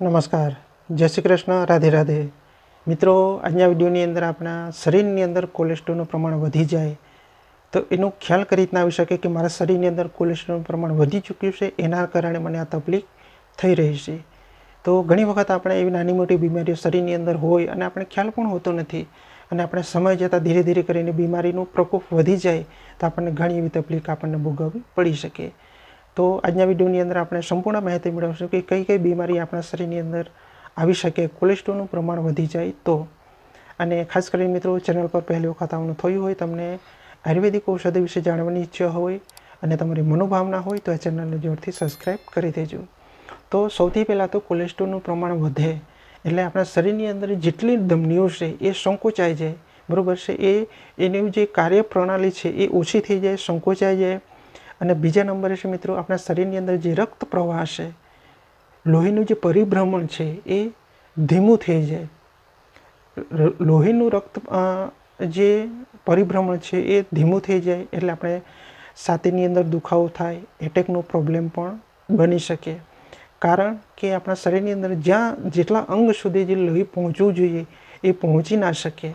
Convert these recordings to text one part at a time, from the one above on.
નમસ્કાર. જય શ્રી કૃષ્ણ. રાધે રાધે. મિત્રો, આજના વિડીયોની અંદર આપણા શરીરની અંદર કોલેસ્ટ્રોલનું પ્રમાણ વધી જાય તો એનો ખ્યાલ કરી રીતના આવી શકે કે મારા શરીરની અંદર કોલેસ્ટ્રોલનું પ્રમાણ વધી ચૂક્યું છે? એના કારણે મને આ તકલીફ થઈ રહી છે. તો ઘણી વખત આપણે એવી નાની મોટી બીમારીઓ શરીરની અંદર હોય અને આપણે ખ્યાલ પણ હોતો નથી અને આપણે સમય જતાં ધીરે ધીરે કરીને બીમારીનો પ્રકોપ વધી જાય તો આપણને ઘણી એવી તકલીફ આપણને ભોગવવી પડી શકે. તો આજના વિડીયોની અંદર આપણે સંપૂર્ણ માહિતી મેળવશું કે કઈ કઈ બીમારી આપણા શરીરની અંદર આવી શકે, કોલેસ્ટ્રોલનું પ્રમાણ વધી જાય તો. અને ખાસ કરીને મિત્રો, ચેનલ પર પહેલી વખત આવવાનું થયું હોય, તમને આયુર્વેદિક ઔષધિ વિશે જાણવાની ઈચ્છા હોય અને તમારી મનોભાવના હોય, તો આ ચેનલને જોરથી સબસ્ક્રાઈબ કરી દેજો. તો સૌથી પહેલાં તો કોલેસ્ટ્રોલનું પ્રમાણ વધે એટલે આપણા શરીરની અંદર જેટલી ધમનીઓ છે, એ સંકોચાઈ જાય. બરાબર છે? એ, એની જે કાર્યપ્રણાલી છે, એ ઓછી થઈ જાય, સંકોચાઈ જાય. અને બીજા નંબરે છે મિત્રો, આપણા શરીરની અંદર જે રક્ત પ્રવાહ છે, લોહીનું જે પરિભ્રમણ છે, એ ધીમું થઈ જાય. લોહીનું રક્ત જે પરિભ્રમણ છે, એ ધીમું થઈ જાય એટલે આપણે છાતીની અંદર દુખાવો થાય એટેકનો પ્રોબ્લેમ પણ બની શકે. કારણ કે આપણા શરીરની અંદર જ્યાં જેટલા અંગ સુધી જે લોહી પહોંચવું જોઈએ, એ પહોંચી ના શકે.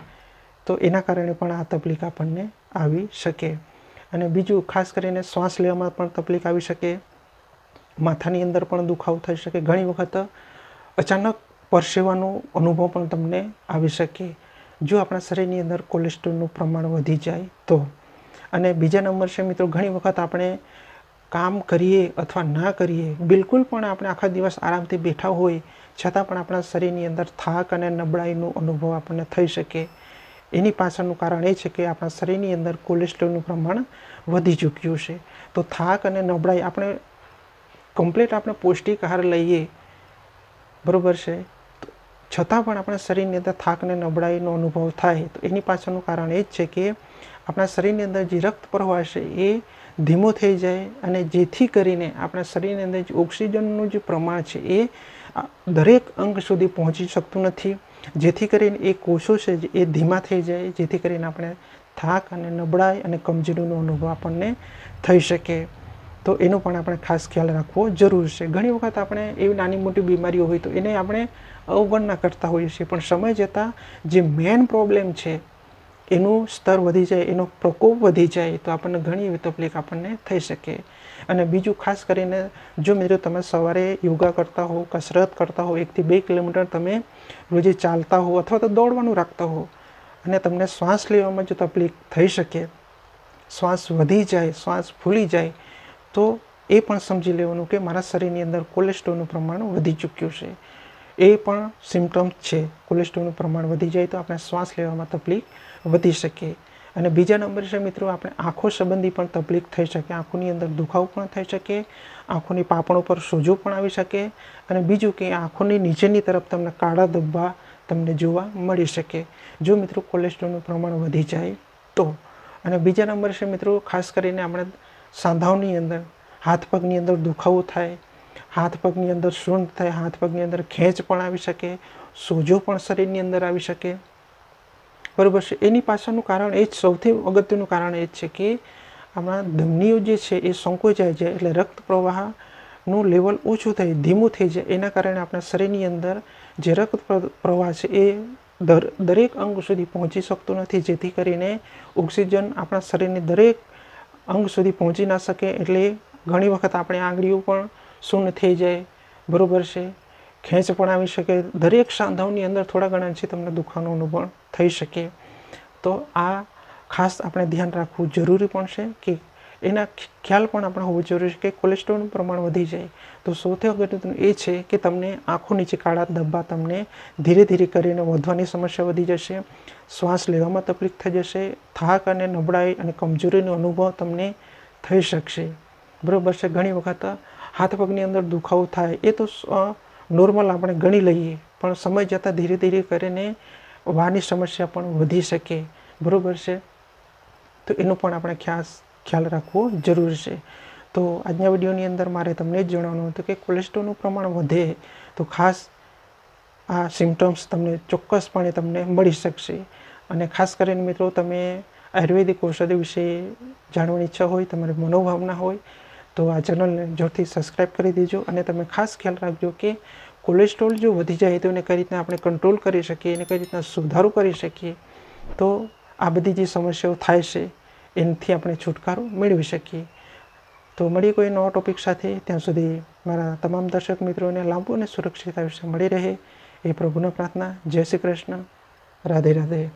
તો એના કારણે પણ આ તકલીફ આપણને આવી શકે. અને બીજું ખાસ કરીને શ્વાસ લેવામાં પણ તકલીફ આવી શકે. માથાની અંદર પણ દુખાવો થઈ શકે. ઘણી વખત અચાનક પરસેવાનો અનુભવ પણ તમને આવી શકે. જો આપણા શરીરની અંદર કોલેસ્ટ્રોલનું પ્રમાણ વધી જાય તો. અને બીજા નંબર છે મિત્રો, ઘણી વખત આપણે કામ કરીએ અથવા ના કરીએ, બિલકુલ પણ આપણે આખા દિવસ આરામથી બેઠા હોય, છતાં પણ આપણા શરીરની અંદર થાક અને નબળાઈનો અનુભવ આપણને થઈ શકે. એની પાછળનું કારણ એ છે કે આપણા શરીરની અંદર કોલેસ્ટ્રોલનું પ્રમાણ વધી ચૂક્યું છે. તો થાક અને નબળાઈ આપણે કમ્પ્લીટ આપણે પૌષ્ટિક આહાર લઈએ, બરાબર છે? છતાં પણ આપણા શરીરની અંદર થાક અને નબળાઈનો અનુભવ થાય, તો એની પાછળનું કારણ એ જ છે કે આપણા શરીરની અંદર જે રક્ત પ્રવાહ છે એ ધીમો થઈ જાય અને જેથી કરીને આપણા શરીરની અંદર જે ઓક્સિજનનું જે પ્રમાણ છે એ દરેક અંગ સુધી પહોંચી શકતું નથી. જેથી કરીને એ કોષો છે એ ધીમા થઈ જાય, જેથી કરીને આપણે થાક અને નબળાઈ અને કમજોરીનો અનુભવ આપણને થઈ શકે. તો એનો પણ આપણે ખાસ ખ્યાલ રાખવો જરૂર છે. ઘણી વખત આપણે એવી નાની મોટી બીમારીઓ હોય તો એને આપણે અવગણના કરતા હોઈએ છીએ. પણ સમય જતાં જે મેઇન પ્રોબ્લેમ છે એનું સ્તર વધી જાય, એનો પ્રકોપ વધી જાય, તો આપણને ઘણી એવી તકલીફ આપણને થઈ શકે. અને બીજું ખાસ કરીને જો મિત્રો તમે સવારે યોગા કરતા હો કસરત કરતા હો એકથી બે કિલોમીટર તમે રોજે ચાલતા હો અથવા તો દોડવાનું રાખતા હો અને તમને શ્વાસ લેવામાં જો તકલીફ થઈ શકે, શ્વાસ વધી જાય, શ્વાસ ફૂલી જાય, તો એ પણ સમજી લેવાનું કે મારા શરીરની અંદર કોલેસ્ટ્રોલનું પ્રમાણ વધી ચૂક્યું છે. એ પણ સિમ્ટમ્સ છે. કોલેસ્ટ્રોલનું પ્રમાણ વધી જાય તો આપણે શ્વાસ લેવામાં તકલીફ વધી શકે. અને બીજા નંબર છે મિત્રો, આપણે આંખો સંબંધી પણ તકલીફ થઈ શકે. આંખોની અંદર દુખાવો પણ થઈ શકે. આંખોની પાપણો પર સોજો પણ આવી શકે. અને બીજું કે આંખોની નીચેની તરફ તમને કાળા ધબ્બા તમને જોવા મળી શકે. જો મિત્રો કોલેસ્ટ્રોલનું પ્રમાણ વધી જાય તો. અને બીજા નંબર છે મિત્રો, ખાસ કરીને આપણે સાંધાઓની અંદર, હાથ પગની અંદર દુખાવો થાય હાથ પગની અંદર સૂંઢ થાય, હાથ પગની અંદર ખેંચ પણ આવી શકે, સોજો પણ શરીરની અંદર આવી શકે. બરાબર છે? એની પાછળનું કારણ એ જ, સૌથી અગત્યનું કારણ એ જ છે કે આપણા ધમનીઓ જે છે એ સંકોચાઈ જાય એટલે રક્ત પ્રવાહનું લેવલ ઓછું થાય, ધીમું થઈ જાય. એના કારણે આપણા શરીરની અંદર જે રક્ત પ્રવાહ છે એ દર, દરેક અંગ સુધી પહોંચી શકતું નથી, જેથી કરીને ઓક્સિજન આપણા શરીરની દરેક અંગ સુધી પહોંચી ના શકે. એટલે ઘણી વખત આપણે આંગળીઓ પણ શૂન્ય થઈ જાય, બરોબર છે? ખેંચ પણ આવી શકે. દરેક સાંધાઓની અંદર થોડા ઘણા છે, તમને દુખાવાનો અનુભવ થઈ શકે. તો આ ખાસ આપણે ધ્યાન રાખવું જરૂરી પણ છે કે એના ખ્યાલ પણ આપણે હોવો જરૂરી છે કે કોલેસ્ટ્રોલનું પ્રમાણ વધી જાય. તો સૌથી અગત્યનું એ છે કે તમને આંખો નીચે કાળા ધબ્બા તમને ધીરે ધીરે કરીને વધવાની સમસ્યા વધી જશે. શ્વાસ લેવામાં તકલીફ થઈ જશે. થાક અને નબળાઈ અને કમજોરીનો અનુભવ તમને થઈ શકશે. બરાબર છે? ઘણી વખત હાથ પગની અંદર દુખાવો થાય, એ તો નોર્મલ આપણે ગણી લઈએ. પણ સમય જતાં ધીરે ધીરે કરીને વાની સમસ્યા પણ વધી શકે. બરાબર છે? તો એનો પણ આપણે ખાસ ખ્યાલ રાખવો જરૂરી છે. તો આજના વિડીયોની અંદર મારે તમને જ જણાવવાનું હતું કે કોલેસ્ટ્રોલનું પ્રમાણ વધે તો ખાસ આ સિમ્ટમ્સ તમને ચોક્કસપણે તમને મળી શકશે. અને ખાસ કરીને મિત્રો તમે આયુર્વેદિક ઔષધિ વિશે જાણવાની ઈચ્છા હોય, તમારી મનોભાવના હોય તો આ ચેનલને જોરથી સબસ્ક્રાઈબ કરી દેજો અને તમે ખાસ ખ્યાલ રાખજો કે કોલેસ્ટ્રોલ જો વધી જાય તો એને કઈ રીતના આપણે કંટ્રોલ કરી શકીએ, એને કઈ રીતના સુધારો કરી શકીએ, તો આ બધી જે સમસ્યાઓ થાય છે, એનાથી આપણે છુટકારો મેળવી શકીએ. તો મળીએ કોઈ નવા ટોપિક સાથે. ત્યાં સુધી મારા તમામ દર્શક મિત્રોને લાંબુ અને સુરક્ષિત આયુષ્ય મળી રહે. એ પ્રભુના પ્રાર્થના. જય શ્રી કૃષ્ણ. રાધે રાધે.